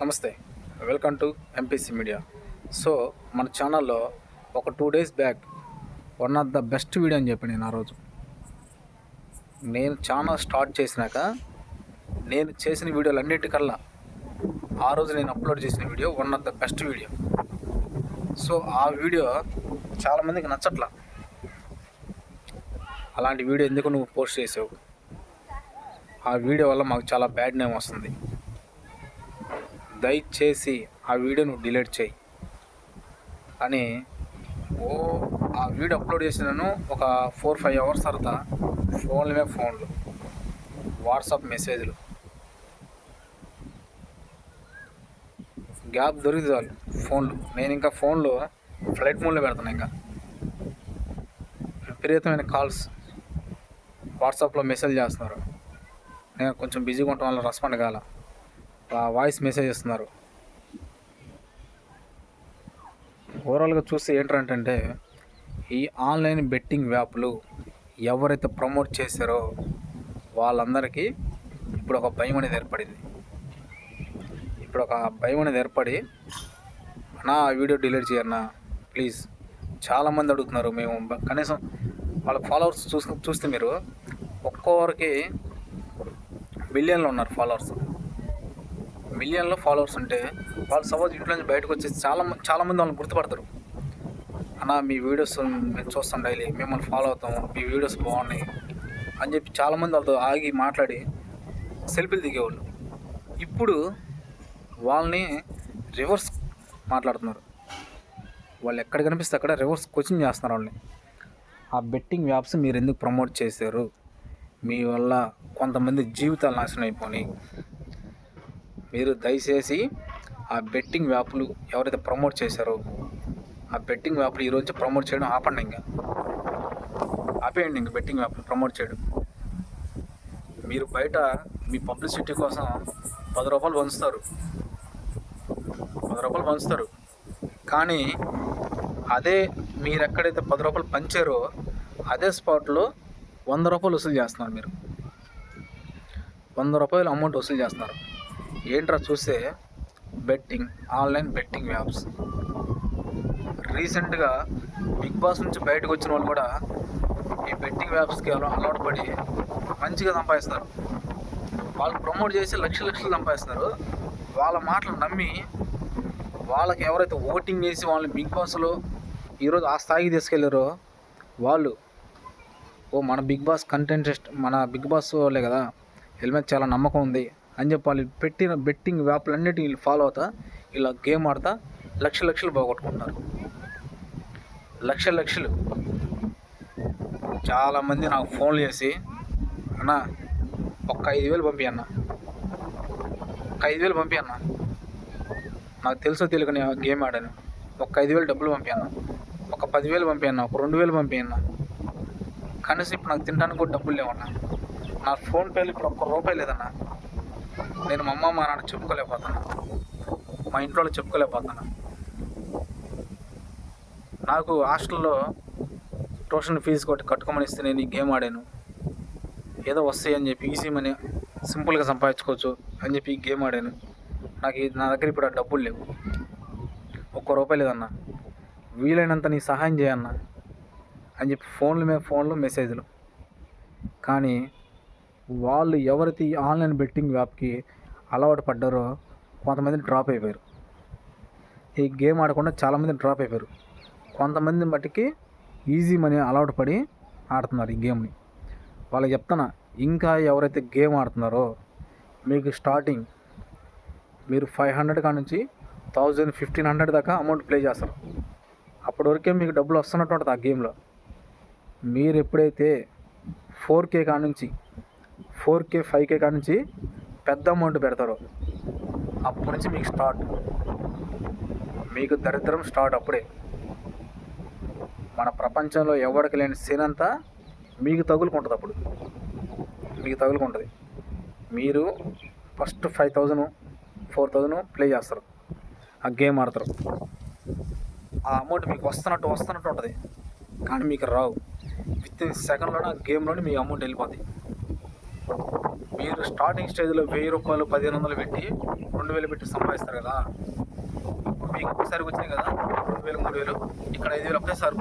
నమస్తే. Welcome to MPC media so మన ఛానల్లో ఒక two days back one of the best video అని చెప్పి నేను ఆ రోజు. నేను ఛానల్ స్టార్ట్ చేసినాక నేను చేసిన వీడియోలు అన్నిటికల్లా ఆ రోజు నేను అప్లోడ్ చేసిన video one of the best video. So ఆ వీడియో చాలామందికి నచ్చట్లా. అలాంటి వీడియో ఎందుకు నువ్వు పోస్ట్ చేసావు? ఆ వీడియో వల్ల మాకు చాలా బ్యాడ్ నేమ్ వస్తుంది. దయచేసి ఆ వీడియోను డిలీట్ చేయి. అని ఓ ఆ వీడియో అప్లోడ్ చేసినాను ఒక ఫోర్ ఫైవ్ అవర్స్ తర్వాత ఫోన్ల మీద ఫోన్లు వాట్సాప్ మెసేజ్లు. గ్యాప్ దొరికింది చాలు ఫోన్లు. నేను ఇంకా ఫోన్లో ఫ్లైట్ మోడ్లో పెడతాను ఇంకా. విపరీతమైన కాల్స్ వాట్సాప్లో మెసేజ్ చేస్తున్నారు. నేను కొంచెం బిజీగా ఉండటం వల్ల రెస్పాండ్ కాల. వాయిస్ మెసేజ్ ఇస్తున్నారు. ఓవరాల్గా చూస్తే ఏంటంటే ఈ ఆన్లైన్ బెట్టింగ్ యాప్లు ఎవరైతే ప్రమోట్ చేశారో వాళ్ళందరికీ ఇప్పుడు ఒక భయం అనేది ఏర్పడింది. ఇప్పుడు ఒక భయం అనేది ఏర్పడి నా వీడియో డిలీట్ చేయన్నా ప్లీజ్. చాలామంది అడుగుతున్నారు మేము కనీసం వాళ్ళ ఫాలోవర్స్ చూసు చూస్తే మీరు ఒక్కొక్కరికి మిలియన్లో ఉన్నారు ఫాలోవర్స్. మిలియన్లో ఫాలోవర్స్ ఉంటే వాళ్ళు సపోజ్ ఇంట్లో నుంచి బయటకు వచ్చేసి చాలా చాలామంది వాళ్ళని గుర్తుపడతారు. అన్న మీ వీడియోస్ మేము చూస్తాం డైలీ మిమ్మల్ని ఫాలో అవుతాం మీ వీడియోస్ బాగున్నాయి అని చెప్పి చాలామంది వాళ్ళతో ఆగి మాట్లాడి సెల్ఫీలు దిగేవాళ్ళు. ఇప్పుడు వాళ్ళని రివర్స్ మాట్లాడుతున్నారు. వాళ్ళు ఎక్కడ కనిపిస్తే అక్కడ రివర్స్ కోచింగ్ చేస్తున్నారు వాళ్ళని. ఆ బెట్టింగ్ యాప్స్ మీరు ఎందుకు ప్రమోట్ చేశారు? మీ వల్ల కొంతమంది జీవితాలు నాశనం అయిపోయి మీరు దయచేసి ఆ బెట్టింగ్ యాప్లు ఎవరైతే ప్రమోట్ చేశారో ఆ బెట్టింగ్ యాప్లు ఈరోజు ప్రమోట్ చేయడం ఆపండి ఇంకా. ఆపేయండి ఇంక బెట్టింగ్ యాప్లు ప్రమోట్ చేయడం. మీరు బయట మీ పబ్లిసిటీ కోసం పది రూపాయలు పంచుతారు. పది రూపాయలు పంచుతారు. కానీ అదే మీరు ఎక్కడైతే పది రూపాయలు పంచారో అదే స్పాట్లో వంద రూపాయలు వసూలు చేస్తున్నారు మీరు. వంద రూపాయలు అమౌంట్ వసూలు చేస్తున్నారు. ఏంట్రా చూస్తే? Betting online betting apps. రీసెంట్గా బిగ్ బాస్ నుంచి బయటకు వచ్చిన వాళ్ళు కూడా ఈ బెట్టింగ్ యాప్స్కి అలవాటు పడి మంచిగా సంపాదిస్తారు. వాళ్ళు ప్రమోట్ చేసి లక్ష లక్షలు సంపాదిస్తారు. వాళ్ళ మాటలు నమ్మి వాళ్ళకి ఎవరైతే ఓటింగ్ చేసి వాళ్ళని బిగ్ బాస్లో ఈరోజు ఆ స్థాయికి తీసుకెళ్ళారో వాళ్ళు ఓ మన బిగ్ బాస్ కంటెంటెస్ట్ మన బిగ్ బాస్ వాళ్ళే కదా హెల్మెట్ చాలా నమ్మకం ఉంది. అని చెప్పాలి. పెట్టిన బెట్టింగ్ వ్యాపులన్నిటి వీళ్ళు ఫాలో అవుతా ఇలా గేమ్ ఆడతా లక్ష లక్షలు పోగొట్టుకుంటున్నారు లక్ష లక్షలు. చాలామంది నాకు ఫోన్లు చేసి అన్న ఒక్క ఐదు వేలు పంపి అన్న. ఒక ఐదు వేలు పంపి అన్న. నాకు తెలుసో తెలియక నేను గేమ్ ఆడాను. ఒక ఐదు వేలు డబ్బులు పంపి అన్న. ఒక పదివేలు పంపి అన్న. ఒక రెండు వేలు పంపి అన్న. కనీసం ఇప్పుడు నాకు తినడానికి కూడా డబ్బులు లేవన్నా. నా ఫోన్పేలో ఇప్పుడు ఒక్క రూపాయి లేదన్నా. నేను మా అమ్మ మా నాన్న చెప్పుకోలేకపోతున్నా. మా ఇంట్లో చెప్పుకోలేకపోతున్నాను నాకు హాస్టల్లో ట్యూషన్ ఫీజు కొట్టి కట్టుకోమని ఇస్తే నేను ఈ గేమ్ ఆడాను. ఏదో వస్తాయి అని చెప్పి ఈజీ మనీ సింపుల్గా సంపాదించుకోవచ్చు అని చెప్పి ఈ గేమ్ ఆడాను. నాకు నా దగ్గర ఇప్పుడు ఆ డబ్బులు లేవు. ఒక్క రూపాయి లేదన్నా. వీలైనంత నీ సహాయం చేయన్నా అని చెప్పి ఫోన్ల మీద ఫోన్లు మెసేజ్లు. కానీ వాళ్ళు ఎవరైతే ఈ ఆన్లైన్ బెట్టింగ్ యాప్కి అలవాటు పడ్డారో కొంతమంది డ్రాప్ అయిపోయారు. ఈ గేమ్ ఆడకుండా చాలామంది డ్రాప్ అయిపోయారు. కొంతమంది మట్టికి ఈజీ మనీ అలవాటు పడి ఆడుతున్నారు ఈ గేమ్ని. వాళ్ళకి చెప్తున్నా ఇంకా ఎవరైతే గేమ్ ఆడుతున్నారో మీకు స్టార్టింగ్ మీరు ఫైవ్ హండ్రెడ్ కాడ నుంచి థౌజండ్ ఫిఫ్టీన్ హండ్రెడ్ దాకా అమౌంట్ ప్లే చేస్తారు. అప్పటి వరకే మీకు డబ్బులు వస్తున్నట్టు ఉంటుంది ఆ గేమ్లో. మీరు ఎప్పుడైతే ఫోర్ కే కాడ నుంచి ఫోర్ కే ఫైవ్ కే కాడ నుంచి పెద్ద అమౌంట్ పెడతారు. అప్పటి నుంచి మీకు స్టార్ట్ మీకు దరిద్రం స్టార్ట్ అప్పుడే. మన ప్రపంచంలో ఎవరికి లేని సీన్ అంతా మీకు తగులుకుంటుంది అప్పుడు. మీకు తగులుకుంటుంది. మీరు first five thousand four thousand play చేస్తారు. ఆ గేమ్ ఆడతారు. ఆ అమౌంట్ మీకు వస్తున్నట్టు వస్తున్నట్టు ఉంటుంది. కానీ మీకు రావు. విత్ ఇన్ సెకండ్లోనే ఆ గేమ్లోనే మీ అమౌంట్ వెళ్ళిపోతుంది మీరు స్టార్టింగ్ స్టేజ్లో వెయ్యి రూపాయలు పదిహేను వందలు పెట్టి రెండు వేలు పెట్టి సంపాదిస్తారు కదా. మీకు ఒకసారి వచ్చినాయి కదా రెండు వేలు మూడు వేలు ఇక్కడ ఐదు వేలు ఒకేసారి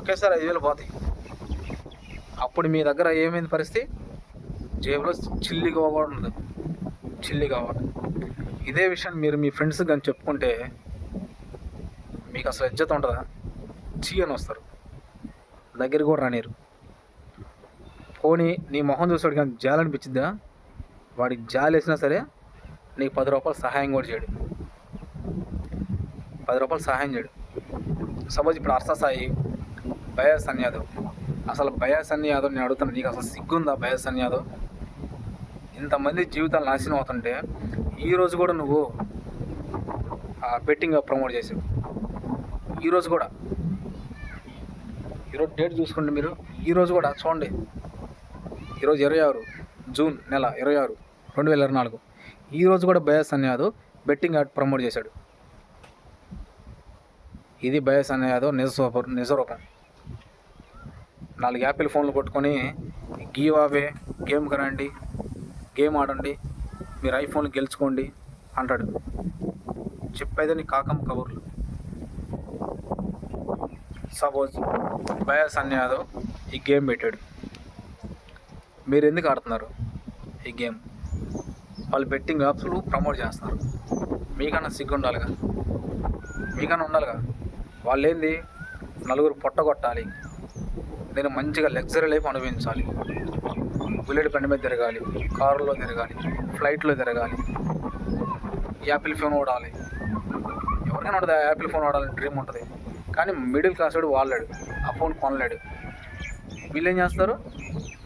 ఒకేసారి ఐదు వేలు పోతాయి. అప్పుడు మీ దగ్గర ఏమైంది పరిస్థితి? జేబులో చిల్లిగా కూడా ఉండదు చిల్లిగా ఇదే విషయం మీరు మీ ఫ్రెండ్స్ కానీ చెప్పుకుంటే మీకు అసలు ఇజ్జత ఉంటుందా చీ అని వస్తారు. దగ్గరికి కూడా రానిరు పోనీ నీ మొహం చూసాడు కానీ జాలి అనిపించిద్దా వాడికి జాలి వేసినా సరే నీకు పది రూపాయలు సహాయం కూడా చేయడు. పది రూపాయలు సహాయం చేయడు. సపోజ్ ఇప్పుడు అర్స సాయి బయాసన్ యాదవ్. అసలు బయాసన్ యాదవ్ నేను అడుగుతాను నీకు అసలు సిగ్గుందా బయాసన్ యాదవ్? ఇంతమంది జీవితాలు నాశనం అవుతుంటే ఈరోజు కూడా నువ్వు బెట్టింగ్ ప్రమోట్ చేసావు. ఈరోజు కూడా. ఈరోజు డేట్ చూసుకోండి మీరు ఈరోజు కూడా చూడండి. ఈరోజు ఇరవై ఆరు జూన్ నెల ఇరవై ఆరు రెండు వేల ఇరవై నాలుగు. ఈరోజు కూడా బయాస్ అనే యాదవ్ బెట్టింగ్ యాడ్ ప్రమోట్ చేశాడు. ఇది బయాస్ అనే యాదవ్ నిజ నిజరూపం నాలుగు యాపిల్ ఫోన్లు కొట్టుకొని గీవ్ అవే గేమ్ కనండి గేమ్ ఆడండి మీరు ఐఫోన్లు గెలుచుకోండి అంటాడు. చెప్పేదని కాకమ్మ కబుర్లు. సపోజ్ బయాస్ అనే యాదవ్ ఈ గేమ్ పెట్టాడు. మీరు ఎందుకు ఆడుతున్నారు ఈ గేమ్? వాళ్ళు బెట్టింగ్ యాప్స్లు ప్రమోట్ చేస్తున్నారు. మీకన్నా సిగ్గు ఉండాలిగా మీకన్నా ఉండాలిగా? వాళ్ళు ఏంది నలుగురు పొట్టగొట్టాలి నేను మంచిగా లగ్జరీ లైఫ్ అనుభవించాలి. బుల్లెట్ బండి మీద తిరగాలి కారులో తిరగాలి ఫ్లైట్లో తిరగాలి యాపిల్ ఫోన్ ఓడాలి ఎవరికైనా ఉంటుంది యాపిల్ ఫోన్ వాడాలని డ్రీమ్ ఉంటుంది. కానీ మిడిల్ క్లాస్ వాడు వాళ్ళాడు ఆ ఫోన్ కొనలేడు. వీళ్ళు ఏం చేస్తారు?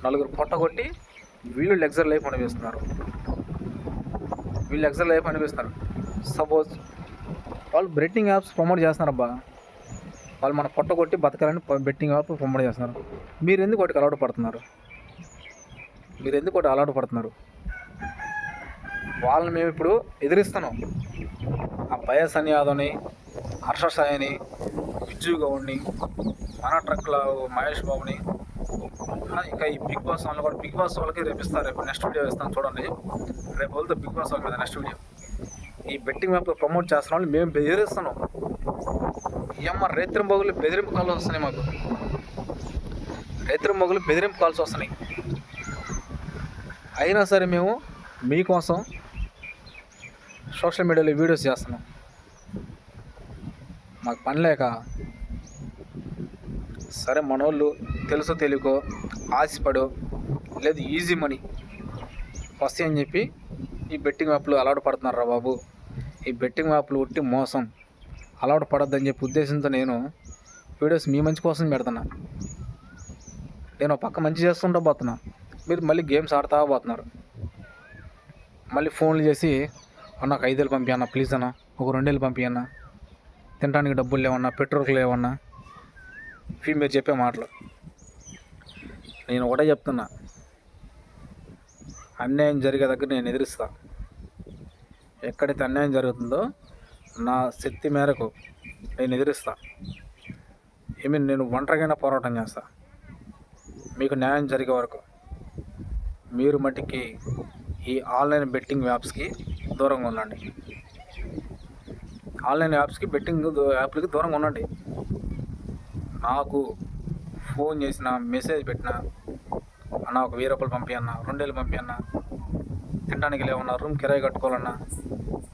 నలుగురు పొట్ట కొట్టి వీళ్ళు లెక్చర్ లైఫ్ అనిపిస్తున్నారు. వీళ్ళు లగ్జరీ లైఫ్ అనిపిస్తున్నారు. సపోజ్ వాళ్ళు బెట్టింగ్ యాప్స్ ప్రమోట్ చేస్తున్నారు అబ్బా వాళ్ళు మన పొట్ట కొట్టి బతకాలని బెట్టింగ్ యాప్ ప్రమోట్ చేస్తున్నారు. మీరు ఎందుకు వాటికి అలవాటు పడుతున్నారు? మీరు ఎందుకు వాటి అలవాటు పడుతున్నారు? వాళ్ళని మేము ఇప్పుడు ఎదిరిస్తున్నాం. ఆ బయస్ అని యాదవ్ని హర్ష సాయిని విజ్జు గౌడ్ని మన ట్రక్ల మహేష్ బాబుని కాకుండా ఇంకా ఈ బిగ్ బాస్ వాళ్ళు కూడా బిగ్ బాస్ వాళ్ళకి రేపు ఇస్తారు రేపు నెక్స్ట్ వీడియో ఇస్తాను చూడండి. రేపు వెళ్తే బిగ్ బాస్ వాళ్ళ మీద నెక్స్ట్ వీడియో ఈ బెట్టింగ్ యాప్ ప్రమోట్ చేస్తున్న వాళ్ళు మేము బెదిరిస్తున్నాం. ఈ అమ్మ రైతుల మొగులు బెదిరింపు కాల్స్ వస్తున్నాయి మాకు. రైతుల మొగులు బెదిరింపు కాల్స్ వస్తున్నాయి. అయినా సరే మేము మీకోసం సోషల్ మీడియాలో వీడియోస్ చేస్తున్నాం. మాకు పని లేక సరే మనోళ్ళు తెలుసో తెలియకో ఆశపడో లేదు ఈజీ మనీ వస్తాయి అని చెప్పి ఈ బెట్టింగ్ యాప్లు అలవాటు పడుతున్నారా బాబు? ఈ బెట్టింగ్ యాప్లు ఉట్టి మోసం. అలవాటు పడొద్దని చెప్పి ఉద్దేశంతో నేను వీడియోస్ మీ మంచి కోసం పెడుతున్నా. నేను పక్క మంచి చేస్తుంటా పోతున్నా. మీరు మళ్ళీ గేమ్స్ ఆడుతూ పోతున్నారు. మళ్ళీ ఫోన్లు చేసి నాకు ఐదేళ్ళు పంపియన్నా ప్లీజ్ అన్న. ఒక రెండేళ్ళు పంపియన్నా తినడానికి డబ్బులు లేవన్నా పెట్రోల్కి లేవన్నా. ఇవి మీరు చెప్పే మాటలు. నేను ఒకటే చెప్తున్నా. అన్యాయం జరిగే దగ్గర నేను ఎదిరిస్తా. ఎక్కడైతే అన్యాయం జరుగుతుందో నా శక్తి మేరకు నేను ఎదిరిస్తా. ఏమి నేను ఒంటరిగానే పోరాటం చేస్తా. మీకు న్యాయం జరిగే వరకు మీరు మట్టికి ఈ ఆన్లైన్ బెట్టింగ్ యాప్స్కి దూరంగా ఉండండి. ఆన్లైన్ యాప్స్కి బెట్టింగ్ యాప్లకి దూరంగా ఉండండి. నాకు ఫోన్ చేసిన మెసేజ్ పెట్టిన అన్న ఒక వెయ్యి రూపాయలు పంపి రెండేళ్ళు పంపి తినడానికి లేవన్నా రూమ్ కిరాయి కట్టుకోవాలన్నా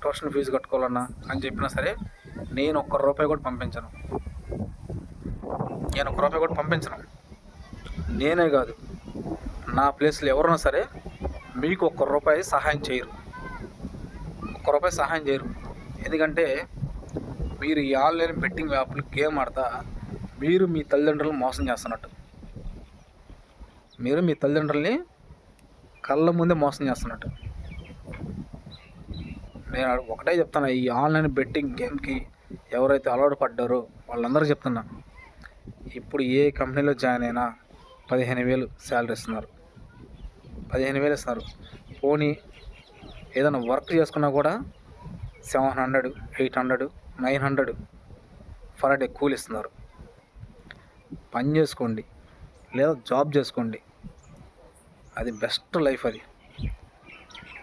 ట్యూషన్ ఫీజు కట్టుకోవాలన్నా అని చెప్పినా సరే నేను ఒక్క రూపాయి కూడా పంపించను. నేను ఒక్క రూపాయి కూడా పంపించను. నేనే కాదు. నా ప్లేస్లో ఎవరైనా సరే మీకు ఒక్క రూపాయి సహాయం చేయరు. ఒక్క రూపాయి సహాయం చేయరు. ఎందుకంటే మీరు ఈ ఆన్లైన్ బెట్టింగ్ యాప్లు గేమ్ ఆడతా మీరు మీ తల్లిదండ్రులను మోసం చేస్తున్నట్టు. మీరు మీ తల్లిదండ్రుల్ని కళ్ళ ముందే మోసం చేస్తున్నట్టు. నేను ఒకటే చెప్తాను ఈ ఆన్లైన్ బెట్టింగ్ గేమ్కి ఎవరైతే అలవాటు పడ్డారో వాళ్ళందరూ చెప్తున్నా ఇప్పుడు ఏ కంపెనీలో జాయిన్ అయినా పదిహేను వేలు శాలరీ ఇస్తున్నారు. పదిహేను వేలు ఇస్తున్నారు. పోనీ ఏదైనా వర్క్ చేసుకున్నా కూడా seven hundred eight hundred nine hundred per day cool ఇస్తున్నారు పని చేసుకోండి లేదా జాబ్ చేసుకోండి. అది బెస్ట్ లైఫ్ అది.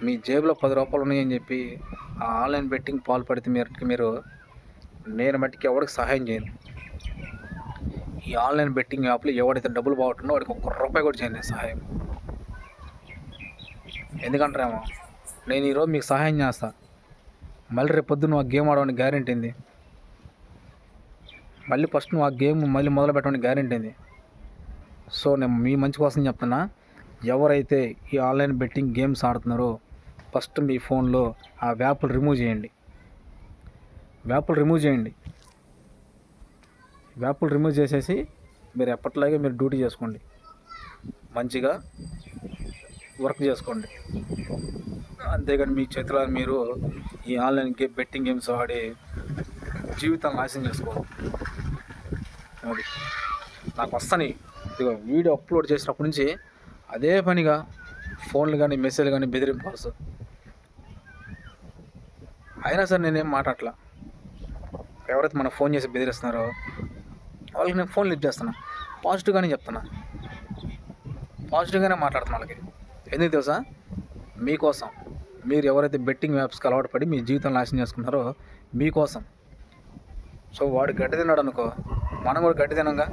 మీ జేబులో పది రూపాయలు ఉన్నాయని చెప్పి ఆ ఆన్లైన్ బెట్టింగ్ పాల్పడితే మీరు మీరు నేను మట్టికి ఎవరికి సహాయం చేయను. ఈ ఆన్లైన్ బెట్టింగ్ యాప్లో ఎవడైతే డబ్బులు బాగుంటుందో వాడికి ఒక్క రూపాయి కూడా చేయను సహాయం. ఎందుకంటారేమో? నేను ఈరోజు మీకు సహాయం చేస్తాను మళ్ళీ రేపు పొద్దున్న గేమ్ ఆడవని గ్యారెంటీ ఏంది మళ్ళీ ఫస్ట్ నువ్వు ఆ గేమ్ మళ్ళీ మొదలు పెట్టడానికి గ్యారెంటీ ఉంది. సో నేను మీ మంచి కోసం చెప్తున్నా ఎవరైతే ఈ ఆన్లైన్ బెట్టింగ్ గేమ్స్ ఆడుతున్నారో ఫస్ట్ మీ ఫోన్లో ఆ వ్యాపులు రిమూవ్ చేయండి. వ్యాపులు రిమూవ్ చేయండి. వ్యాపులు రిమూవ్ చేసేసి మీరు ఎప్పటిలాగే మీరు డ్యూటీ చేసుకోండి. మంచిగా వర్క్ చేసుకోండి. అంతేగాని మీ చేతిలో మీరు ఈ ఆన్లైన్ గేమ్ బెట్టింగ్ గేమ్స్ ఆడి జీవితాన్ని నాశనం చేసుకోవాలి అది. నాకు వస్తాయి ఇదిగో వీడియో అప్లోడ్ చేసినప్పటి నుంచి అదే పనిగా ఫోన్లు కానీ మెసేజ్లు కానీ బెదిరింపాల్సి అయినా సరే నేనేం మాట్లాడట్లా. ఎవరైతే మన ఫోన్ చేసి బెదిరిస్తున్నారో వాళ్ళకి నేను ఫోన్ లిఫ్ట్ చేస్తున్నా. పాజిటివ్గానే చెప్తున్నా. పాజిటివ్గానే మాట్లాడుతున్నా వాళ్ళకి. ఎందుకు తెలుసా? మీకోసం. మీరు ఎవరైతే బెట్టింగ్ యాప్స్కి అలవాటు పడి మీ జీవితం నాశనం చేసుకున్నారో మీకోసం. సో వాడు గడ్డి తిన్నాడు అనుకో మనం కూడా గడ్డి తినంగా.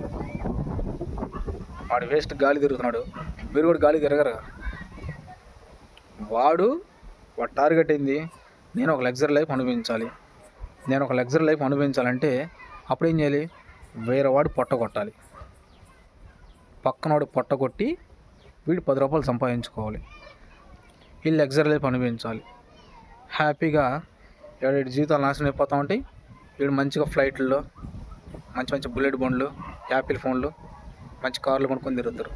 వాడు వేస్ట్ గాలి తిరుగుతున్నాడు. మీరు కూడా గాలి తిరగరు? వాడు వాడు టార్గెట్ ఏంది? నేను ఒక లగ్జరీ లైఫ్ అనుభవించాలి. నేను ఒక లగ్జరీ లైఫ్ అనుభవించాలంటే అప్పుడు ఏం చేయాలి? వేరే వాడు పొట్ట కొట్టాలి. పక్కనవాడు పొట్ట కొట్టి వీడు పది రూపాయలు సంపాదించుకోవాలి. ఈ లగ్జరీ లైఫ్ అనుభవించాలి. హ్యాపీగా ఏడేడు జీవితాలు నాశనం అయిపోతూ ఉంటాయి. వీడు మంచిగా ఫ్లైట్లో మంచి మంచి బుల్లెట్ బండ్లు యాపిల్ ఫోన్లు మంచి కార్లు కొనుక్కొని తిరుగుతారు.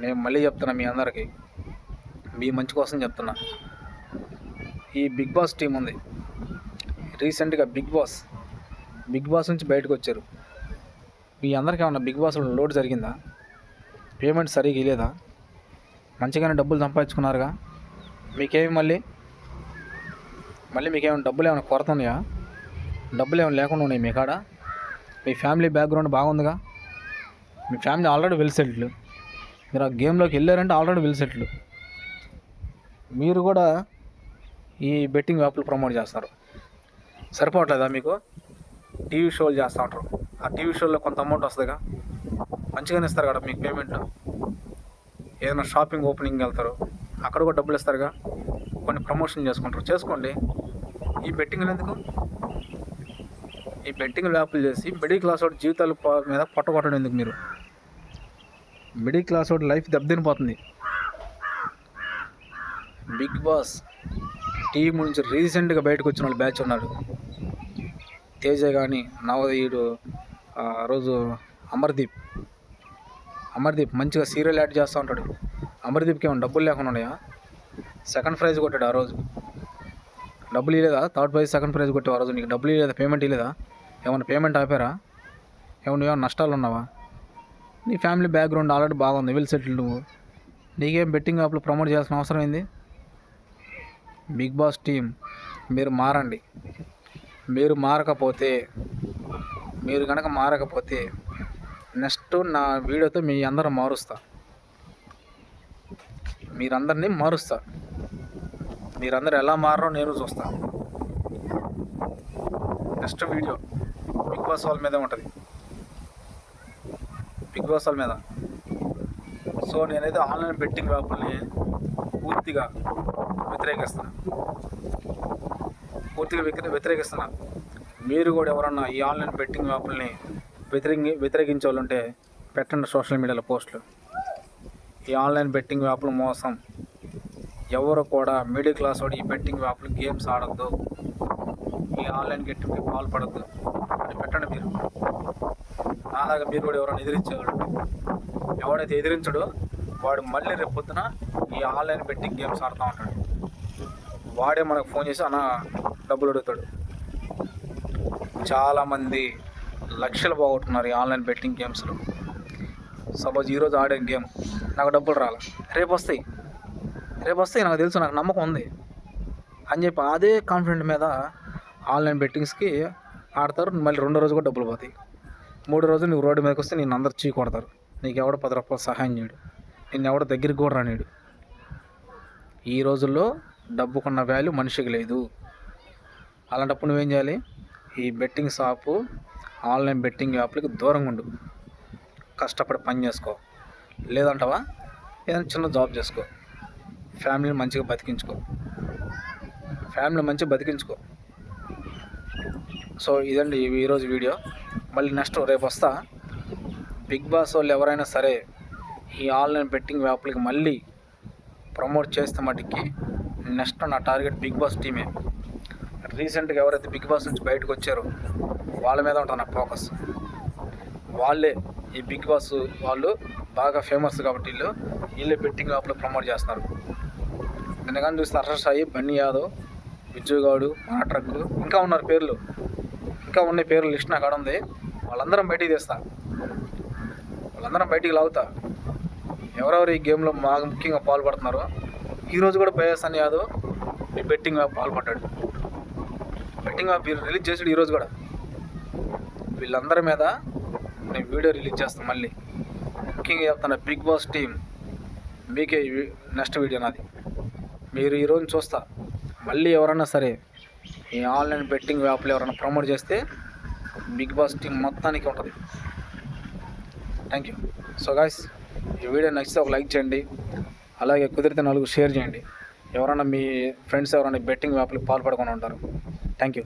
నేను మళ్ళీ చెప్తున్నా మీ అందరికీ మీ మంచి కోసం చెప్తున్నా. ఈ బిగ్ బాస్ టీం ఉంది. రీసెంట్గా బిగ్ బాస్ బిగ్ బాస్ నుంచి బయటకు వచ్చారు. మీ అందరికీ ఏమన్నా బిగ్ బాస్లో లోడ్ జరిగిందా? పేమెంట్ సరిగా ఇలేదా మంచిగానే డబ్బులు సంపాదించుకున్నారుగా? మీకేమి మళ్ళీ? మళ్ళీ మీకేమైనా డబ్బులు ఏమైనా కొరత ఉన్నాయా? డబ్బులు ఏమైనా లేకుండా ఉన్నాయి మీ కాడ? మీ ఫ్యామిలీ బ్యాక్గ్రౌండ్ బాగుందిగా? మీ ఫ్యామిలీ ఆల్రెడీ వెల్ సెటిల్ మీరు ఆ గేమ్లోకి వెళ్ళారంటే ఆల్రెడీ వెల్ సెటిల్ మీరు కూడా ఈ బెట్టింగ్ యాప్లు ప్రమోట్ చేస్తారు. సరిపోవట్లేదా మీకు? టీవీ షోలు చేస్తూ ఉంటారు. ఆ టీవీ షోలో కొంత అమౌంట్ వస్తుందిగా? మంచిగానే ఇస్తారు కదా మీకు పేమెంట్? ఏదైనా షాపింగ్ ఓపెనింగ్ వెళ్తారు. అక్కడ కూడా డబ్బులు ఇస్తారుగా? కొన్ని ప్రమోషన్ చేసుకుంటారు. చేసుకోండి. ఈ బెట్టింగ్లు ఎందుకు? ఈ బెట్టింగ్ యాప్లు చేసి మిడిల్ క్లాస్ వాడి జీవితాల ప- మీద పొట్టగొట్టడం ఎందుకు మీరు? మిడిల్ క్లాస్ వాడి లైఫ్ దెబ్బతినిపోతుంది బిగ్ బాస్ టీం నుంచి రీసెంట్గా బయటకు వచ్చిన వాళ్ళు బ్యాచ్ ఉన్నారు. తేజ కానీ నవోదయుడు రోజు అమర్దీప్. అమర్దీప్ మంచిగా సీరియల్ యాడ్ చేస్తూ ఉంటాడు. అమర్దీప్కి ఏమైనా డబ్బులు లేకుండా ఉన్నాయా? సెకండ్ ప్రైజ్ కొట్టాడు ఆ రోజు. డబ్బులు ఇవ్వలేదా థర్డ్ ప్రైజ్ సెకండ్ ప్రైజ్ కొట్టే రోజు నీకు డబ్బులు ఇవ్వలేదా పేమెంట్ ఇవ్వలేదా ఏమైనా పేమెంట్ ఆపారా? ఏమైనా ఏమైనా నష్టాలు ఉన్నావా? నీ ఫ్యామిలీ బ్యాక్గ్రౌండ్ ఆల్రెడీ బాగుంది వెల్ సెటిల్ నువ్వు. నీకేం బెట్టింగ్ యాప్లు ప్రమోట్ చేయాల్సిన అవసరం ఏంది? బిగ్ బాస్ టీం మీరు మారండి. మీరు మారకపోతే మీరు కనుక మారకపోతే నెక్స్ట్ నా వీడియోతో మీ అందరం మారుస్తా. మీరందరినీ మారుస్తా. మీరందరూ ఎలా మారో నేను చూస్తాను నెక్స్ట్ వీడియో బిగ్ బాస్ వాళ్ళ మీదే ఉంటుంది. బిగ్ బాస్ వాళ్ళ మీద. సో నేనైతే ఆన్లైన్ బెట్టింగ్ వ్యాపుల్ని పూర్తిగా వ్యతిరేకిస్తున్నా. పూర్తిగా వ్యతిరేకిస్తున్నా. మీరు కూడా ఎవరన్నా ఈ ఆన్లైన్ బెట్టింగ్ యాప్లని వ్యతిరేకి వ్యతిరేకించే వాళ్ళు ఉంటే పెట్టండి సోషల్ మీడియాలో పోస్టులు. ఈ ఆన్లైన్ బెట్టింగ్ యాప్లు మోసం. ఎవరు కూడా మిడిల్ క్లాస్ వాడు ఈ బెట్టింగ్ యాప్లు గేమ్స్ ఆడద్దు. ఈ ఆన్లైన్ గెట్టింగ్కి పాల్పడద్దు అని పెట్టండి మీరు. అలాగా మీరు కూడా ఎవరైనా ఎదిరించేవాడు ఎవడైతే ఎదిరించడో వాడు మళ్ళీ రేపు పొద్దున ఈ ఆన్లైన్ బెట్టింగ్ గేమ్స్ ఆడుతూ ఉంటాడు. వాడే మనకు ఫోన్ చేసి అన్న డబ్బులు అడుగుతాడు. చాలామంది లక్షలు పోగొట్టుకున్నారు ఈ ఆన్లైన్ బెట్టింగ్ గేమ్స్లో. సపోజ్ ఈరోజు ఆడే గేమ్ నాకు డబ్బులు రాలే? రేపు వస్తాయి. రేపు వస్తాయి నాకు తెలుసు నాకు నమ్మకం ఉంది. అని చెప్పి అదే కాన్ఫిడెంట్ మీద ఆన్లైన్ బెట్టింగ్స్కి ఆడతారు మళ్ళీ రెండో రోజు కూడా డబ్బులు పోతాయి. మూడో రోజు నువ్వు రోడ్డు మీదకి వస్తే నేను అందరు చీ కొడతారు. నీకు ఎవడో పది రూపాయలు సహాయం చేయడు. నేను ఎవడ దగ్గరికి కూడా రానిడు ఈ రోజుల్లో డబ్బుకున్న వాల్యూ మనిషికి లేదు. అలాంటప్పుడు నువ్వేం చేయాలి? ఈ బెట్టింగ్ షాపు ఆన్లైన్ బెట్టింగ్ యాప్లకి దూరంగా ఉండు. కష్టపడి పని చేసుకో. లేదంటావా? ఏదైనా చిన్న జాబ్ చేసుకో. ఫ్యామిలీని మంచిగా బతికించుకో. ఫ్యామిలీ మంచిగా బతికించుకో. సో ఇదండి ఈరోజు వీడియో. మళ్ళీ నెక్స్ట్ రేపు వస్తా. బిగ్ బాస్ వాళ్ళు ఎవరైనా సరే ఈ ఆన్లైన్ బెట్టింగ్ యాప్లకి మళ్ళీ ప్రమోట్ చేస్తే మటుకి నెక్స్ట్ నా టార్గెట్ బిగ్ బాస్ టీమే. రీసెంట్గా ఎవరైతే బిగ్ బాస్ నుంచి బయటకు వచ్చారో వాళ్ళ మీద ఉంటుంది నా ఫోకస్. వాళ్ళే ఈ బిగ్ బాస్ వాళ్ళు బాగా ఫేమస్ కాబట్టి వీళ్ళు వీళ్ళే బెట్టింగ్ యాప్లో ప్రమోట్ చేస్తున్నారు. నిన్న చూస్తే హర్ష సాయి బన్నీ యాదవ్ విజయ్ గౌడు ట్రక్ ఇంకా ఉన్నారు పేర్లు. ఇంకా ఉన్న పేర్లు లిస్ట్ నాకు ఆడ ఉంది. వాళ్ళందరం బయటికి తీస్తా. వాళ్ళందరం బయటికి లాగుతా. ఎవరెవరు ఈ గేమ్లో బాగా ముఖ్యంగా పాల్పడుతున్నారో? ఈరోజు కూడా బయసన్ యాదవ్ ఈ బెట్టింగ్ యాప్ పాల్పడ్డాడు. బెట్టింగ్ యాప్ రిలీజ్ చేసాడు ఈరోజు కూడా. వీళ్ళందరి మీద నేను వీడియో రిలీజ్ చేస్తాను మళ్ళీ. ముఖ్యంగా చెప్తాను బిగ్ బాస్ టీం. మీకే నెక్స్ట్ వీడియో నాది. మీరు ఈరోజు చూస్తా. మళ్ళీ ఎవరైనా సరే ఈ ఆన్లైన్ బెట్టింగ్ యాప్లు ఎవరైనా ప్రమోట్ చేస్తే బిగ్ బాస్ టీం మొత్తానికి ఉంటుంది. థ్యాంక్ యూ సో గాయస్ ఈ వీడియో నచ్చితే ఒక లైక్ చేయండి. అలాగే కుదిరితే నలుగురు షేర్ చేయండి. ఎవరైనా మీ ఫ్రెండ్స్ ఎవరైనా బెట్టింగ్ యాప్లకు పాల్పడకుండా ఉంటారు. Thank you